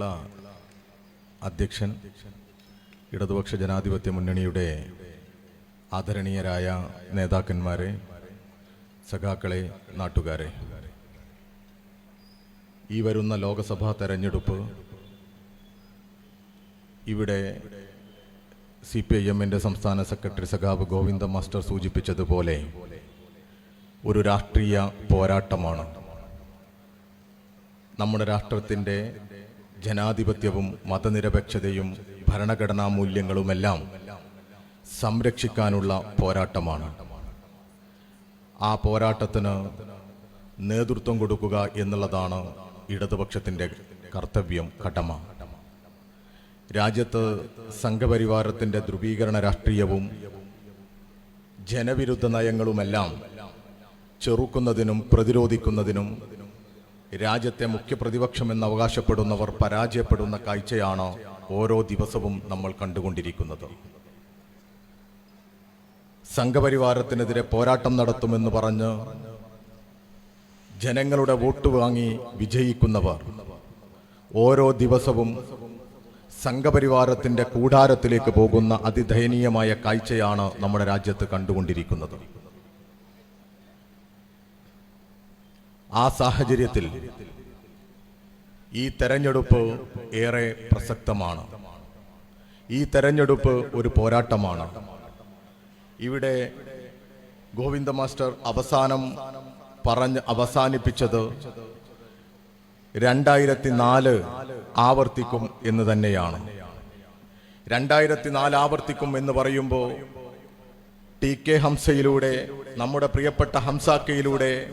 പ്രിയമുള്ള അധ്യക്ഷൻ ഇടതുപക്ഷ ജനാധിപത്യ മുന്നണിയുടെ ആദരണീയരായ നേതാക്കന്മാരെ സഖാക്കളെ നാട്ടുകാരെ. ഈ വരുന്ന ലോകസഭാ തെരഞ്ഞെടുപ്പ് ഇവിടെ സി പി ഐ എമ്മിന്റെ സംസ്ഥാന സെക്രട്ടറി സഖാവ് ഗോവിന്ദ മാസ്റ്റർ സൂചിപ്പിച്ചതുപോലെ ഒരു രാഷ്ട്രീയ പോരാട്ടമാണ്. നമ്മുടെ രാഷ്ട്രത്തിന്റെ ജനാധിപത്യവും മതനിരപേക്ഷതയും ഭരണഘടനാ മൂല്യങ്ങളുമെല്ലാം സംരക്ഷിക്കാനുള്ള പോരാട്ടമാണ്. ആ പോരാട്ടത്തിന് നേതൃത്വം കൊടുക്കുക എന്നുള്ളതാണ് ഇടതുപക്ഷത്തിന്റെ കർത്തവ്യം കടമ രാജ്യത്ത് സംഘപരിവാരത്തിന്റെ ധ്രുവീകരണ രാഷ്ട്രീയവും ജനവിരുദ്ധ നയങ്ങളുമെല്ലാം ചെറുക്കുന്നതിനും പ്രതിരോധിക്കുന്നതിനും രാജ്യത്തെ മുഖ്യ എന്ന് അവകാശപ്പെടുന്നവർ പരാജയപ്പെടുന്ന കാഴ്ചയാണ് ഓരോ ദിവസവും നമ്മൾ കണ്ടുകൊണ്ടിരിക്കുന്നത്. സംഘപരിവാരത്തിനെതിരെ പോരാട്ടം നടത്തുമെന്ന് പറഞ്ഞ് ജനങ്ങളുടെ വോട്ട് വാങ്ങി വിജയിക്കുന്നവർ ഓരോ ദിവസവും സംഘപരിവാരത്തിന്റെ കൂടാരത്തിലേക്ക് പോകുന്ന അതിദയനീയമായ കാഴ്ചയാണ് നമ്മുടെ രാജ്യത്ത് കണ്ടുകൊണ്ടിരിക്കുന്നത്. ആ സാഹചര്യത്തിൽ ഈ തെരഞ്ഞെടുപ്പ് ഏറെ പ്രസക്തമാണ്. ഈ തെരഞ്ഞെടുപ്പ് ഒരു പോരാട്ടമാണ്. ഇവിടെ ഗോവിന്ദ മാസ്റ്റർ അവസാനം പറഞ്ഞ് അവസാനിപ്പിച്ചത് രണ്ടായിരത്തി നാല് ആവർത്തിക്കും എന്ന് തന്നെയാണ്. രണ്ടായിരത്തി നാല് ആവർത്തിക്കും എന്ന് പറയുമ്പോൾ ടി കെ ഹംസയിലൂടെ നമ്മുടെ പ്രിയപ്പെട്ട ഹംസാക്കയിലൂടെ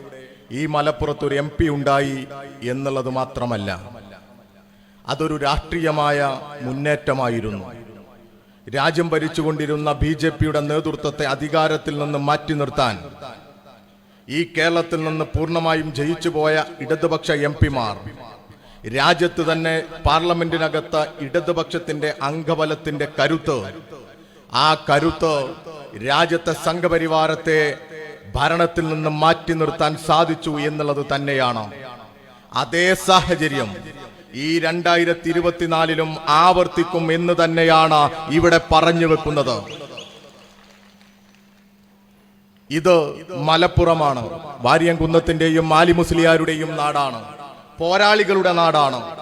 ഈ മലപ്പുറത്തൊരു എം പി ഉണ്ടായി എന്നുള്ളത് മാത്രമല്ല അതൊരു രാഷ്ട്രീയമായ മുന്നേറ്റമായിരുന്നു. രാജ്യം ഭരിച്ചുകൊണ്ടിരുന്ന ബി ജെ പിയുടെ നേതൃത്വത്തെ അധികാരത്തിൽ നിന്ന് മാറ്റി നിർത്താൻ ഈ കേരളത്തിൽ നിന്ന് പൂർണമായും ജയിച്ചു പോയ ഇടതുപക്ഷ എം പിമാർ രാജ്യത്ത് തന്നെ പാർലമെന്റിനകത്ത് ഇടതുപക്ഷത്തിന്റെ അംഗബലത്തിന്റെ കരുത്ത് ആ കരുത്ത് രാജ്യത്തെ സംഘപരിവാരത്തെ ഭരണത്തിൽ നിന്ന് മാറ്റി നിർത്താൻ സാധിച്ചു എന്നുള്ളത് തന്നെയാണ്. അതേ സാഹചര്യം ഈ രണ്ടായിരത്തി ഇരുപത്തിനാലിലും ആവർത്തിക്കും എന്ന് തന്നെയാണ് ഇവിടെ പറഞ്ഞു വെക്കുന്നത്. ഇത് മലപ്പുറമാണ്. വാര്യംകുന്നത്തിന്റെയും മാലിമുസ്ലിയാരുടെയും നാടാണ്. പോരാളികളുടെ നാടാണ്.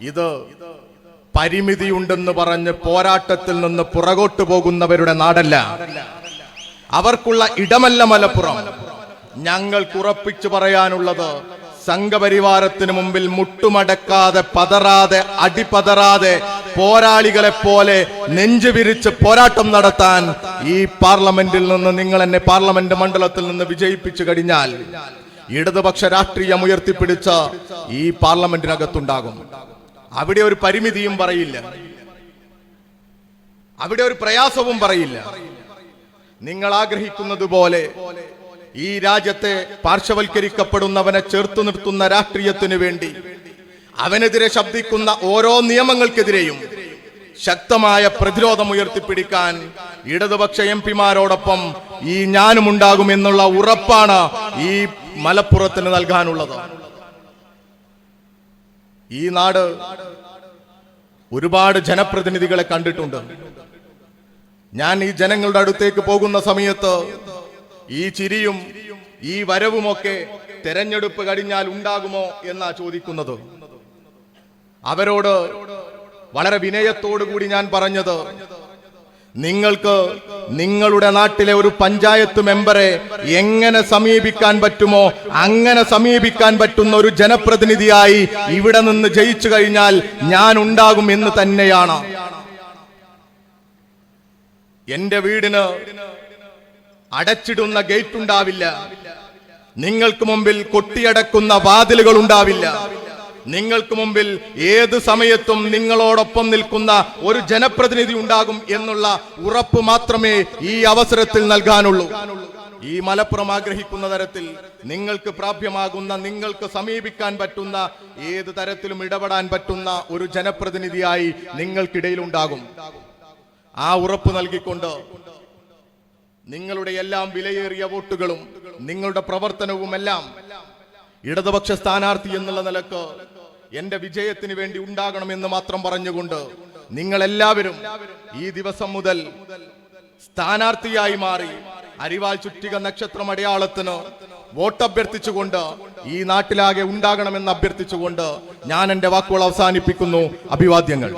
ഇത് പരിമിതിയുണ്ടെന്ന് പറഞ്ഞ് പോരാട്ടത്തിൽ നിന്ന് പുറകോട്ട് പോകുന്നവരുടെ നാടല്ല. അവർക്കുള്ള ഇടമല്ല മലപ്പുറം. ഞങ്ങൾക്ക് ഉറപ്പിച്ചു പറയാനുള്ളത് സംഘപരിവാരത്തിന് മുമ്പിൽ മുട്ടുമടക്കാതെ പതറാതെ അടിപതറാതെ പോരാളികളെ പോലെ നെഞ്ചു വിരിച്ച് പോരാട്ടം നടത്താൻ ഈ പാർലമെന്റിൽ നിന്ന് നിങ്ങൾ എന്നെ പാർലമെന്റ് മണ്ഡലത്തിൽ നിന്ന് വിജയിപ്പിച്ചു കഴിഞ്ഞാൽ ഇടതുപക്ഷ രാഷ്ട്രീയം ഉയർത്തിപ്പിടിച്ച ഈ പാർലമെന്റിനകത്തുണ്ടാകും. അവിടെ ഒരു പരിമിതിയും പറയില്ല. അവിടെ ഒരു പ്രയാസവും പറയില്ല. നിങ്ങൾ ആഗ്രഹിക്കുന്നത് പോലെ ഈ രാജ്യത്തെ പാർശ്വവൽക്കരിക്കപ്പെടുന്നവനെ ചേർത്തു നിർത്തുന്ന രാഷ്ട്രീയത്തിനു വേണ്ടി അവനെതിരെ ശബ്ദിക്കുന്ന ഓരോ നിയമങ്ങൾക്കെതിരെയും ശക്തമായ പ്രതിരോധം ഉയർത്തിപ്പിടിക്കാൻ ഇടതുപക്ഷ എം പിമാരോടൊപ്പം ഈ ഞാനും ഉണ്ടാകുമെന്നുള്ള ഉറപ്പാണ് ഈ മലപ്പുറത്തിന് നൽകാനുള്ളത്. ഈ നാട് ഒരുപാട് ജനപ്രതിനിധികളെ കണ്ടിട്ടുണ്ട്. ഞാൻ ഈ ജനങ്ങളുടെ അടുത്തേക്ക് പോകുന്ന സമയത്ത് ഈ ചിരിയും ഈ വരവുമൊക്കെ തെരഞ്ഞെടുപ്പ് കഴിഞ്ഞാൽ ഉണ്ടാകുമോ എന്നാ ചോദിക്കുന്നത്. അവരോട് വളരെ വിനയത്തോടു കൂടി ഞാൻ പറഞ്ഞത് നിങ്ങൾക്ക് നിങ്ങളുടെ നാട്ടിലെ ഒരു പഞ്ചായത്ത് മെമ്പറെ എങ്ങനെ സമീപിക്കാൻ പറ്റുമോ അങ്ങനെ സമീപിക്കാൻ പറ്റുന്ന ഒരു ജനപ്രതിനിധിയായി ഇവിടെ നിന്ന് ജയിച്ചു കഴിഞ്ഞാൽ ഞാൻ ഉണ്ടാകും എന്ന് തന്നെയാണ്. എന്റെ വീടിന് അടച്ചിടുന്ന ഗേറ്റ് ഉണ്ടാവില്ല നിങ്ങൾക്ക് മുമ്പിൽ കൊട്ടിയടക്കുന്ന വാതിലുകൾ ഉണ്ടാവില്ല നിങ്ങൾക്ക് മുമ്പിൽ ഏത് സമയത്തും നിങ്ങളോടൊപ്പം നിൽക്കുന്ന ഒരു ജനപ്രതിനിധി ഉണ്ടാകും എന്നുള്ള ഉറപ്പ് മാത്രമേ ഈ അവസരത്തിൽ നൽകാനുള്ളൂ. ഈ മലപ്പുറം ആഗ്രഹിക്കുന്ന തരത്തിൽ നിങ്ങൾക്ക് പ്രാപ്യമാകുന്ന നിങ്ങൾക്ക് സമീപിക്കാൻ പറ്റുന്ന ഏത് തരത്തിലും ഇടപെടാൻ പറ്റുന്ന ഒരു ജനപ്രതിനിധിയായി നിങ്ങൾക്കിടയിൽ ഉണ്ടാകും ആ ഉറപ്പ് നൽകിക്കൊണ്ട് നിങ്ങളുടെ എല്ലാം വിലയേറിയ വോട്ടുകളും നിങ്ങളുടെ പ്രവർത്തനവും എല്ലാം ഇടതുപക്ഷ സ്ഥാനാർത്ഥി എന്നുള്ള നിലയ്ക്ക് എന്റെ വിജയത്തിന് വേണ്ടി ഉണ്ടാകണമെന്ന് മാത്രം പറഞ്ഞുകൊണ്ട് നിങ്ങൾ എല്ലാവരും ഈ ദിവസം മുതൽ സ്ഥാനാർത്ഥിയായി മാറി അരിവാൾ ചുറ്റിക നക്ഷത്രം അടയാളത്തിന് വോട്ടഭ്യർത്ഥിച്ചുകൊണ്ട് ഈ നാട്ടിലാകെ ഉണ്ടാകണമെന്ന് അഭ്യർത്ഥിച്ചുകൊണ്ട് ഞാൻ എന്റെ വാക്കുകൾ അവസാനിപ്പിക്കുന്നു. അഭിവാദ്യങ്ങൾ.